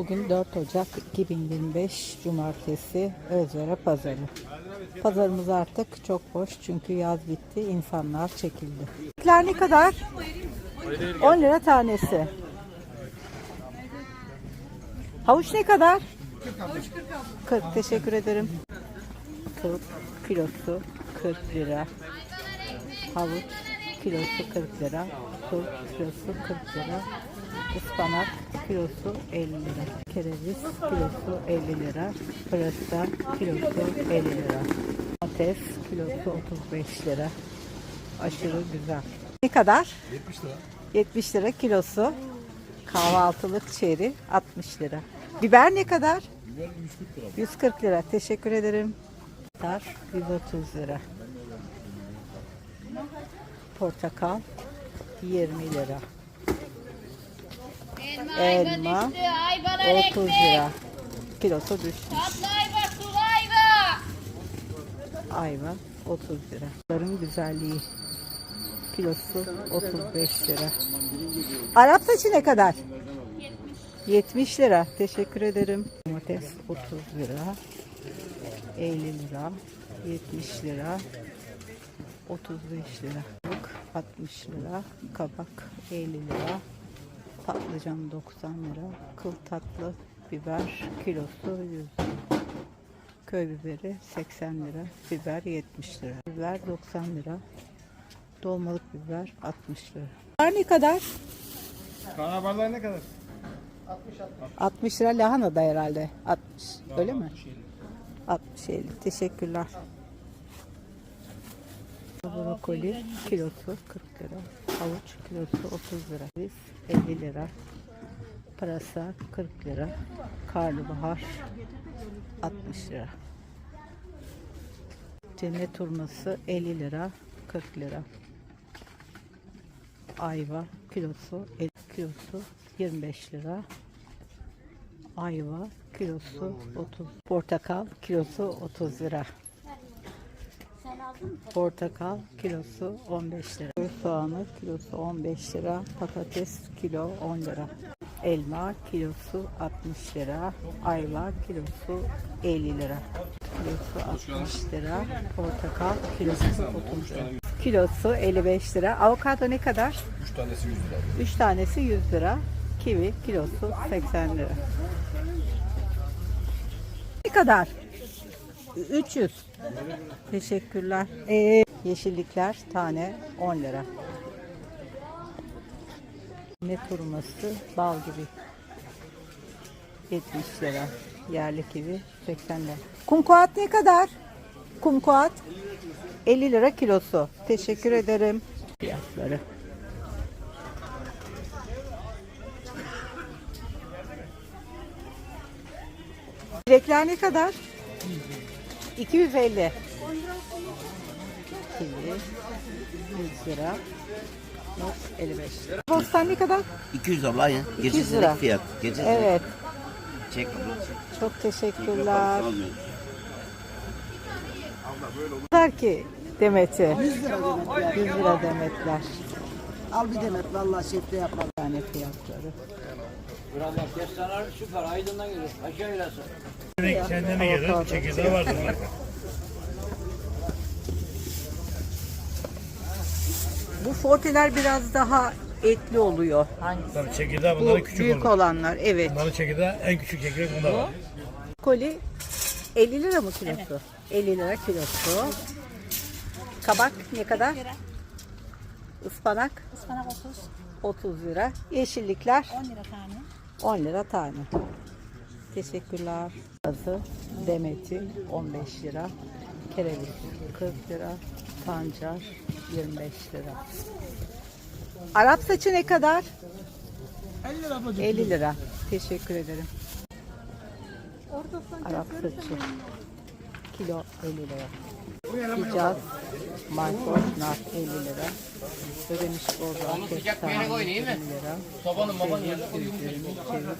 Bugün 4 Ocak 2025 Cumartesi Özvere Pazarı. Pazarımız artık çok boş çünkü yaz bitti, insanlar çekildi. Etler ne kadar? 10 lira tanesi. Havuç ne kadar? 40 teşekkür ederim. Turp kilosu 40 lira. Havuç kilosu 40 lira. Turp kilosu 40 lira. Ispanak kilosu 50 lira. Kereviz kilosu 50 lira. Pırasa kilosu 50 lira. Domates kilosu 35 lira. Aşırı güzel. Ne kadar? 70 lira. 70 lira kilosu. Kahvaltılık çeri 60 lira. Biber ne kadar? Biber 140 lira. 140 lira. Teşekkür ederim. Tar 130 lira. Portakal 20 lira. Elma, Elma, ayva düştü, ayvalar 30 ekmek. lira. Kilosu düşmüş. Ayva, sulu ayva. Ayva 30 lira. Bunların güzelliği. Kilosu 35 lira. Arap saçı ne kadar? 70 lira. Teşekkür ederim. Domates 30 lira. 50 lira. 70 lira. 35 lira. Tavuk 60 lira. Kabak 50 lira. Patlıcan 90 lira. Kıl tatlı biber kilosu 100 lira. Köy biberi 80 lira. Biber 70 lira. Biber 90 lira. Dolmalık biber 60 lira. Biber ne kadar? Kanabarlar ne kadar? 60 lira lahana da herhalde. 60. Öyle mi? 60 50. Teşekkürler. Brokoli kilosu 40 lira. Havuç kilosu 30 lira. Biz 50 lira. Pırasa 40 lira. Karnabahar 60 lira. Cennet hurması 50 lira. 40 lira. Ayva kilosu 50 kilosu 25 lira. Ayva kilosu 30. Portakal kilosu 30 lira. Portakal kilosu 15 lira. Soğanı kilosu 15 lira. Patates kilo 10 lira. Elma kilosu 60 lira. Ayva kilosu 50 lira. Kilosu 60 lira. Portakal kilosu 30 lira. Kilosu 55 lira. Avokado ne kadar? 3 tanesi 100 lira. 3 tanesi 100 lira. Kivi kilosu 80 lira. Ne kadar? 300. Teşekkürler. Ee, yeşillikler tane 10 lira. Ne turması bal gibi. 70 lira. Yerli kivi 80 lira. Kumkuat ne kadar? Kumkuat 50 lira kilosu. Teşekkür ederim. Fiyatları. Çilekler ne kadar? 250. Kivi 100 lira. Muz 55 lira. Bostan ne kadar? 200 abla aynı. 200 Gecesilik lira. fiyat. Gecesilik. Evet. Çek abla çek. Çok teşekkürler. Kadar ki demeti? 100 lira demetler. 100 lira demetler. Al bir demet vallahi şefte yapma. Yani fiyatları. Buralar kestaneler süper aydın'dan geliyor. Aşağı ilersin. Kendine Avokado. göre çekirdeği vardır. Bu forteler biraz daha etli oluyor. Tabii çekirdeği Bu bunların küçük büyük olur. olanlar evet. Bunların çekirdeği en küçük çekirdek bunda var. Koli 50 lira mı kilosu? 50 lira kilosu. Kabak ne kadar? Ispanak? Ispanak 30, 30 lira. Yeşillikler 10 lira tane. 10 lira tane. Teşekkürler. Azı demeti 15 lira. Kereviz 40 lira. Pancar 25 lira. Arap saçı ne kadar? 50 lira ablacığım. 50 lira. Teşekkür ederim. Arap saçı. Kilo 50 lira. Hicaz, mayhoş, nar 50 lira. Ödemiş yere kestane koy, 20 değil mi? lira. Sobanın babanın Ceviz 120, ceviz 200 lira.